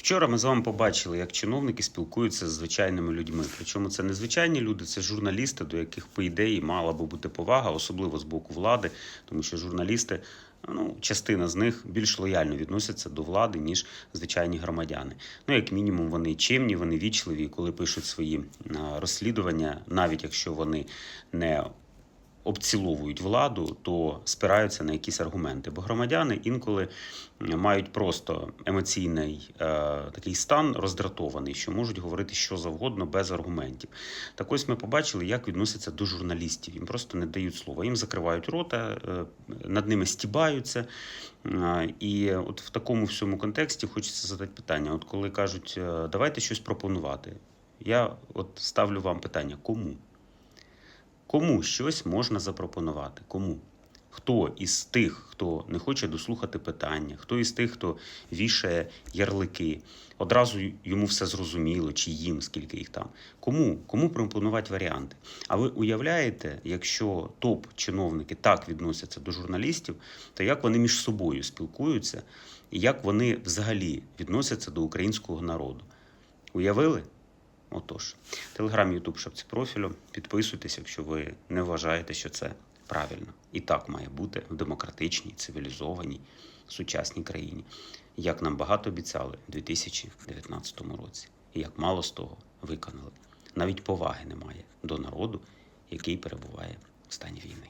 Вчора ми з вами побачили, як чиновники спілкуються з звичайними людьми. Причому це не звичайні люди, це журналісти, до яких, по ідеї, мала би бути повага, особливо з боку влади, тому що журналісти, ну, частина з них більш лояльно відносяться до влади, ніж звичайні громадяни. Ну, як мінімум, вони чемні, вони вічливі, коли пишуть свої розслідування, навіть якщо вони не обціловують владу, то спираються на якісь аргументи. Бо громадяни інколи мають просто емоційний е, такий стан роздратований, що можуть говорити що завгодно без аргументів. Так ось ми побачили, як відносяться до журналістів. Їм просто не дають слова. Їм закривають рота, е, над ними стібаються. Е, І от в такому всьому контексті хочеться задати питання: от коли кажуть, е, давайте щось пропонувати. Я от ставлю вам питання: кому? Кому щось можна запропонувати? Кому? Хто із тих, хто не хоче дослухати питання, хто із тих, хто вішає ярлики, одразу йому все зрозуміло, чи їм, скільки їх там. Кому? Кому пропонувати варіанти? А ви уявляєте, якщо топ-чиновники так відносяться до журналістів, то як вони між собою спілкуються, і як вони взагалі відносяться до українського народу? Уявили? Отож, телеграм, Ютуб, шапці профілю. Підписуйтесь, якщо ви не вважаєте, що це правильно. І так має бути в демократичній, цивілізованій, сучасній країні, як нам багато обіцяли у 2019 році, і як мало з того виконали. Навіть поваги немає до народу, який перебуває в стані війни.